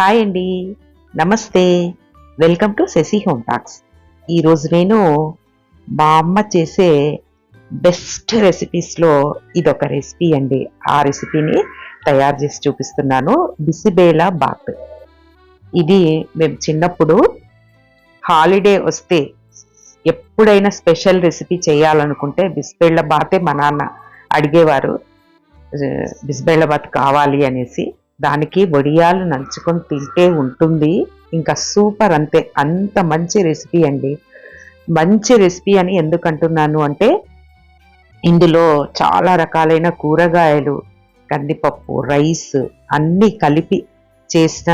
Hi అండి నమస్తే welcome to Shashi Home Talks ఈరోజు నేను మా అమ్మ చేసే బెస్ట్ రెసిపీస్లో ఇదొక రెసిపీ అండి. ఆ రెసిపీని తయారు చేసి చూపిస్తున్నాను. బిసిబేలా బాత్. ఇది మేము చిన్నప్పుడు హాలిడే వస్తే ఎప్పుడైనా స్పెషల్ రెసిపీ చేయాలనుకుంటే బిస్బేళ్ళ బాతే మా నాన్న అడిగేవారు. బిస్బేళ్ళ బాత్ కావాలి అనేసి. దానికి వడియాలు నంచుకొని తింటే ఉంటుంది. ఇంకా సూపర్ అంతే. అంత మంచి రెసిపీ అండి. మంచి రెసిపీ అని ఎందుకు అంటున్నాను అంటే ఇందులో చాలా రకాలైన కూరగాయలు కందిపప్పు రైస్ అన్నీ కలిపి చేసిన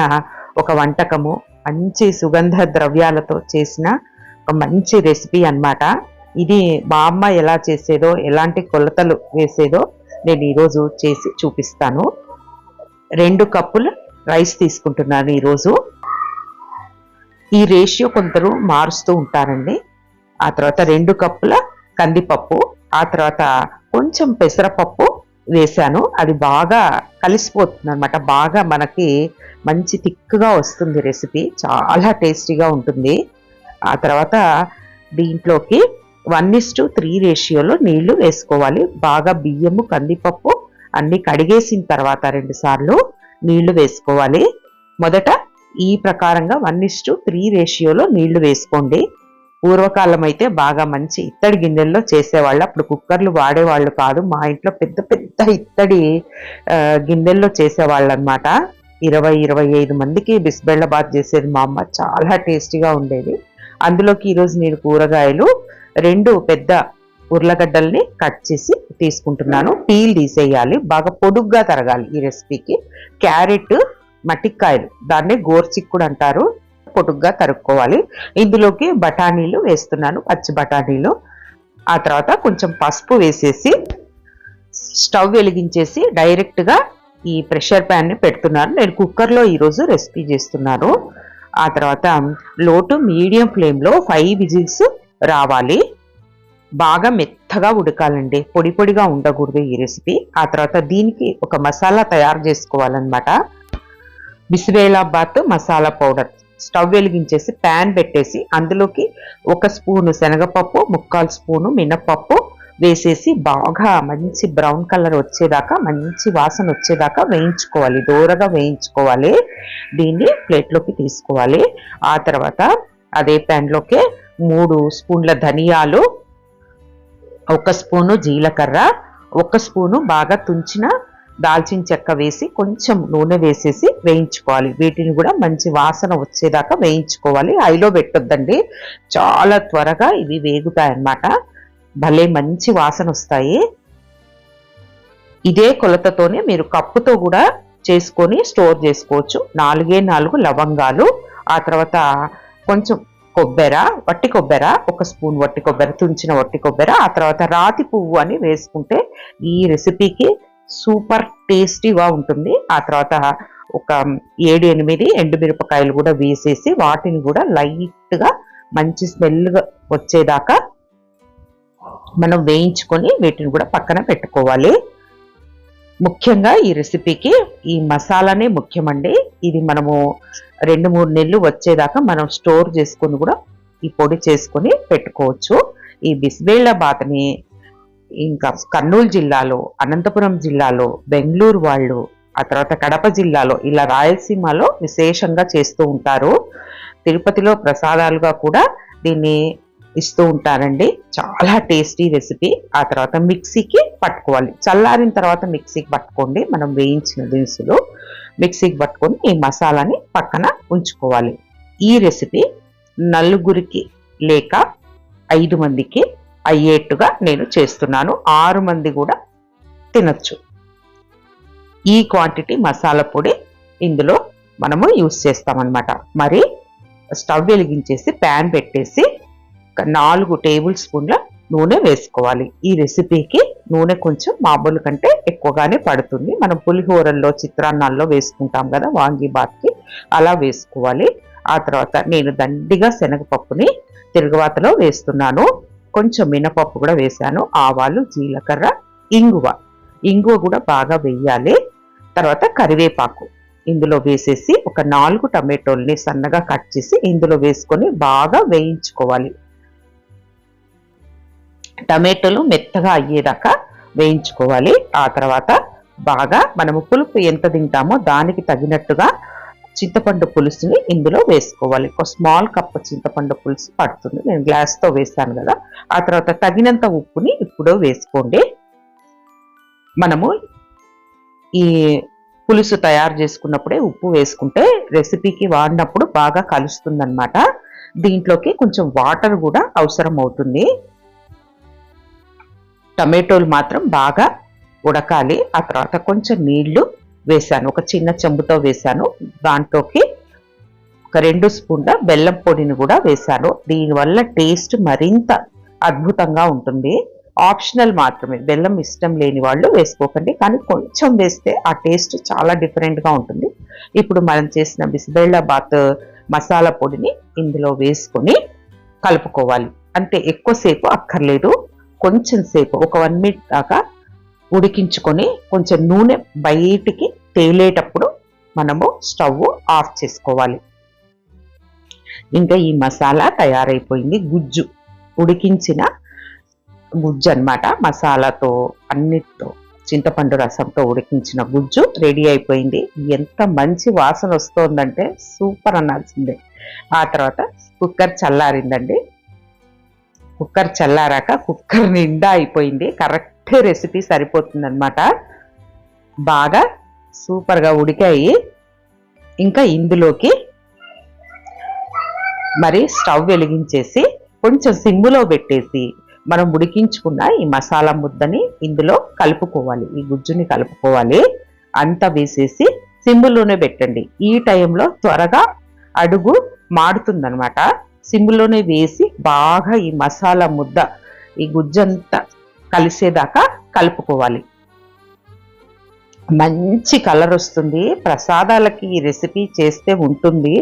ఒక వంటకము. మంచి సుగంధ ద్రవ్యాలతో చేసిన ఒక మంచి రెసిపీ అన్నమాట. ఇది మా అమ్మ ఎలా చేసేదో ఎలాంటి కొలతలు వేసేదో నేను ఈరోజు చేసి చూపిస్తాను. రెండు కప్పుల రైస్ తీసుకుంటున్నాను ఈరోజు. ఈ రేషియో కొందరు మారుస్తూ ఉంటారండి. ఆ తర్వాత రెండు కప్పుల కందిపప్పు ఆ తర్వాత కొంచెం పెసరపప్పు వేశాను. అది బాగా కలిసిపోతుంది అనమాట బాగా మనకి మంచి థిక్గా వస్తుంది రెసిపీ. చాలా టేస్టీగా ఉంటుంది. ఆ తర్వాత దీంట్లోకి వన్ ఇస్ టు త్రీ రేషియోలో నీళ్ళు వేసుకోవాలి. బాగా బియ్యము కందిపప్పు అన్ని కడిగేసిన తర్వాత రెండుసార్లు నీళ్ళు వేసుకోవాలి. మొదట ఈ ప్రకారంగా వన్ ఇస్ టు త్రీ రేషియోలో నీళ్ళు వేసుకోండి. పూర్వకాలం అయితే బాగా మంచి ఇత్తడి గిన్నెల్లో చేసేవాళ్ళు అప్పుడు కుక్కర్లు వాడేవాళ్ళు కాదు. మా ఇంట్లో పెద్ద పెద్ద ఇత్తడి గిన్నెల్లో చేసేవాళ్ళు అనమాట ఇరవై ఇరవై ఐదు మందికి బిస్బెళ్ళబాద్ చేసేది మా అమ్మ. చాలా టేస్టీగా ఉండేది. అందులోకి ఈరోజు నేను కూరగాయలు రెండు పెద్ద ఉర్లగడ్డల్ని కట్ చేసి తీసుకుంటున్నాను. పీల్ తీసేయాలి. బాగా పొడుగ్గా తరగాలి ఈ రెసిపీకి. క్యారెట్ మట్టికాయలు. దాన్ని గోర్చిక్కుడు అంటారు. పొడుగ్గా తరుక్కోవాలి. ఇందులోకి బఠానీలు వేస్తున్నాను. పచ్చి బఠానీలు. ఆ తర్వాత కొంచెం పసుపు వేసేసి స్టవ్ వెలిగించేసి డైరెక్ట్గా ఈ ప్రెషర్ ప్యాన్ని పెడుతున్నాను. నేను కుక్కర్లో ఈరోజు రెసిపీ చేస్తున్నాను. ఆ తర్వాత లోటు మీడియం ఫ్లేమ్లో ఫైవ్ విజిల్స్ రావాలి. బాగా మెత్తగా ఉడకాలండి. పొడి పొడిగా ఉండకూడదు ఈ రెసిపీ ఆ తర్వాత దీనికి ఒక మసాలా తయారు చేసుకోవాలన్నమాట. బిసివేలాబాత్ మసాలా పౌడర్. స్టవ్ వెలిగించేసి ప్యాన్ పెట్టేసి అందులోకి ఒక స్పూను శనగపప్పు ముక్కాలు స్పూను మినపప్పు వేసేసి బాగా మంచి బ్రౌన్ కలర్ వచ్చేదాకా మంచి వాసన వచ్చేదాకా వేయించుకోవాలి. దూరగా వేయించుకోవాలి. దీన్ని ప్లేట్లోకి తీసుకోవాలి. ఆ తర్వాత అదే ప్యాన్లోకి మూడు స్పూన్ల ధనియాలు ఒక స్పూను జీలకర్ర ఒక స్పూను బాగా తుంచిన దాల్చిన చెక్క వేసి కొంచెం నూనె వేసేసి వేయించుకోవాలి. వీటిని కూడా మంచి వాసన వచ్చేదాకా వేయించుకోవాలి. ఐలో పెట్టొద్దండి. చాలా త్వరగా ఇవి వేగుతాయి అన్నమాట భలే మంచి వాసన వస్తాయి. ఇదే కొలతతోనే మీరు కప్పుతో కూడా చేసుకొని స్టోర్ చేసుకోవచ్చు. నాలుగే నాలుగు లవంగాలు ఆ తర్వాత కొంచెం కొబ్బెర వట్టి కొబ్బెర ఒక స్పూన్ వట్టి కొబ్బెర తుంచిన వట్టి కొబ్బెర ఆ తర్వాత రాతి పువ్వు అని వేసుకుంటే ఈ రెసిపీకి సూపర్ టేస్టీగా ఉంటుంది. ఆ తర్వాత ఒక ఏడు ఎనిమిది ఎండుమిరపకాయలు కూడా వేసేసి వాటిని కూడా లైట్గా మంచి స్మెల్గా వచ్చేదాకా మనం వేయించుకొని వీటిని కూడా పక్కన పెట్టుకోవాలి. ముఖ్యంగా ఈ రెసిపీకి ఈ మసాలానే ముఖ్యమండి. ఇది మనము రెండు మూడు నెలలు వచ్చేదాకా మనం స్టోర్ చేసుకొని కూడా ఈ పొడి చేసుకొని పెట్టుకోవచ్చు. ఈ బిస్బేళ్ళ బాతని ఇంకా కర్నూలు జిల్లాలో అనంతపురం జిల్లాలో బెంగళూరు వాళ్ళు ఆ తర్వాత కడప జిల్లాలో ఇలా రాయలసీమలో విశేషంగా చేస్తూ ఉంటారు. తిరుపతిలో ప్రసాదాలుగా కూడా దీన్ని ఇస్తూ ఉంటారండి. చాలా టేస్టీ రెసిపీ. ఆ తర్వాత మిక్సీకి పట్టుకోవాలి. చల్లారిన తర్వాత మిక్సీకి పట్టుకోండి. మనం వేయించిన దినుసులు మిక్సీకి పట్టుకొని ఈ మసాలాని పక్కన ఉంచుకోవాలి. ఈ రెసిపీ నలుగురికి లేక ఐదు మందికి అయ్యేట్టుగా నేను చేస్తున్నాను. ఆరు మంది కూడా తినచ్చు. ఈ క్వాంటిటీ మసాలా పొడి ఇందులో మనము యూస్ చేస్తామన్నమాట. మరి స్టవ్ వెలిగించేసి ప్యాన్ పెట్టేసి ఒక నాలుగు టేబుల్ స్పూన్ల నూనె వేసుకోవాలి. ఈ రెసిపీకి నూనె కొంచెం మామూలు కంటే ఎక్కువగానే పడుతుంది. మనం పులిహోరల్లో చిత్రాన్నాల్లో వేసుకుంటాం కదా వాంగి బాత్కి అలా వేసుకోవాలి. ఆ తర్వాత నేను దండిగా శనగపప్పుని తిరుగుబాతలో వేస్తున్నాను. కొంచెం మినపప్పు కూడా వేశాను. ఆవాలు జీలకర్ర ఇంగువ. ఇంగువ కూడా బాగా వేయాలి. తర్వాత కరివేపాకు ఇందులో వేసేసి ఒక నాలుగు టమాటోల్ని సన్నగా కట్ చేసి ఇందులో వేసుకొని బాగా వేయించుకోవాలి. టమాటోలు మెత్తగా అయ్యేదాకా వేయించుకోవాలి. ఆ తర్వాత బాగా మనము పులుపు ఎంత తింటామో దానికి తగినట్టుగా చింతపండు పులుసుని ఇందులో వేసుకోవాలి. ఒక స్మాల్ కప్ చింతపండు పులుసు పడుతుంది. నేను గ్లాస్తో వేసాను కదా. ఆ తర్వాత తగినంత ఉప్పుని ఇప్పుడు వేసుకోండి. మనము ఈ పులుసు తయారు చేసుకున్నప్పుడే ఉప్పు వేసుకుంటే రెసిపీకి వాడినప్పుడు బాగా కలుస్తుందన్నమాట. దీంట్లోకి కొంచెం వాటర్ కూడా అవసరం అవుతుంది టమాటోలు మాత్రం బాగా ఉడకాలి. ఆ తర్వాత కొంచెం నీళ్ళు వేశాను ఒక చిన్న చెంబుతో వేశాను దాంట్లోకి ఒక రెండు స్పూన్ల బెల్లం పొడిని కూడా వేశాను దీనివల్ల టేస్ట్ మరింత అద్భుతంగా ఉంటుంది. ఆప్షనల్ మాత్రమే. బెల్లం ఇష్టం లేని వాళ్ళు వేసుకోకండి. కానీ కొంచెం వేస్తే ఆ టేస్ట్ చాలా డిఫరెంట్గా ఉంటుంది. ఇప్పుడు మనం చేసిన బిసిబెళ్ళ బాత్ మసాలా పొడిని ఇందులో వేసుకొని కలుపుకోవాలి. అంటే ఎక్కువసేపు అక్కర్లేదు. కొంచెం సేపు ఒక వన్ మినిట్ దాకా ఉడికించుకొని కొంచెం నూనె బయటికి తేలేటప్పుడు మనము స్టవ్ ఆఫ్ చేసుకోవాలి. ఇంకా ఈ మసాలా తయారైపోయింది. గుజ్జు ఉడికించిన గుజ్జు అనమాట మసాలాతో అన్నిటితో చింతపండు రసంతో ఉడికించిన గుజ్జు రెడీ అయిపోయింది. ఎంత మంచి వాసన వస్తోందంటే సూపర్ అనాల్సిందే. ఆ తర్వాత కుక్కర్ చల్లారిందండి. కుక్కర్ చల్లారాక కుక్కర్ నిండా అయిపోయింది. కరెక్ట్ రెసిపీ సరిపోతుంది అనమాట బాగా సూపర్గా ఉడికాయి. ఇంకా ఇందులోకి మరి స్టవ్ వెలిగించేసి కొంచెం సిమ్ములో పెట్టేసి మనం ఉడికించుకున్న ఈ మసాలా ముద్దని ఇందులో కలుపుకోవాలి. ఈ గుజ్జుని కలుపుకోవాలి. అంతా వేసేసి సిమ్ములోనే పెట్టండి. ఈ టైంలో త్వరగా అడుగు మాడుతుందనమాట సిమ్లోనే వేసి బాగా ఈ మసాలా ముద్ద ఈ గుజ్జంతా కలిసేదాకా కలుపుకోవాలి. మంచి కలర్ వస్తుంది. ప్రసాదాలకి ఈ రెసిపీ చేస్తే ఉంటుంది.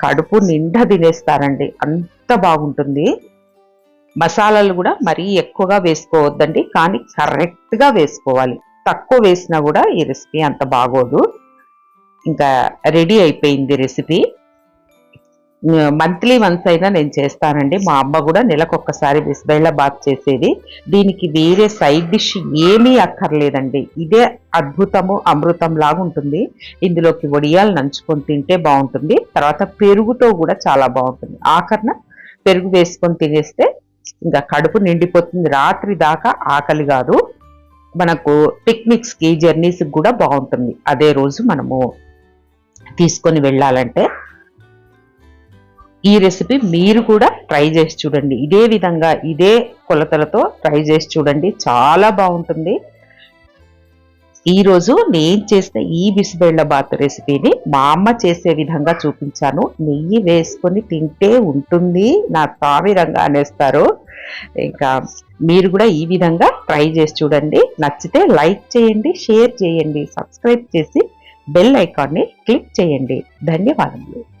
కడుపు నిండా తినేస్తారండి. అంత బాగుంటుంది. మసాలాలు కూడా మరీ ఎక్కువగా వేసుకోవద్దండి. కానీ కరెక్ట్గా వేసుకోవాలి. తక్కువ వేసినా కూడా ఈ రెసిపీ అంత బాగోదు. ఇంకా రెడీ అయిపోయింది రెసిపీ. మంత్లీ వన్స్ అయినా నేను చేస్తానండి. మా అమ్మ కూడా నెలకొకసారి బిస్బెళ్ళ బాత్ చేసేది. దీనికి వేరే సైడ్ డిష్ ఏమీ అక్కర్లేదండి. ఇదే అద్భుతము అమృతం లాగా ఉంటుంది. ఇందులోకి వడియాలు నంచుకొని తింటే బాగుంటుంది. తర్వాత పెరుగుతో కూడా చాలా బాగుంటుంది. ఆఖరణ పెరుగు వేసుకొని తినేస్తే ఇంకా కడుపు నిండిపోతుంది. రాత్రి దాకా ఆకలి కాదు. మనకు పిక్నిక్స్కి జర్నీస్కి కూడా బాగుంటుంది. అదే రోజు మనము తీసుకొని వెళ్ళాలంటే ఈ రెసిపీ మీరు కూడా ట్రై చేసి చూడండి. ఇదే విధంగా ఇదే కొలతలతో ట్రై చేసి చూడండి. చాలా బాగుంటుంది. ఈరోజు నేను చేసిన ఈ బిసిబెళ్ళ బాత్ రెసిపీని మా అమ్మ చేసే విధంగా చూపించాను. నెయ్యి వేసుకొని తింటే ఉంటుంది. నా తావిరంగా అనేస్తారు. ఇంకా మీరు కూడా ఈ విధంగా ట్రై చేసి చూడండి. నచ్చితే లైక్ చేయండి షేర్ చేయండి సబ్స్క్రైబ్ చేసి బెల్ ఐకాన్ని క్లిక్ చేయండి. ధన్యవాదములు.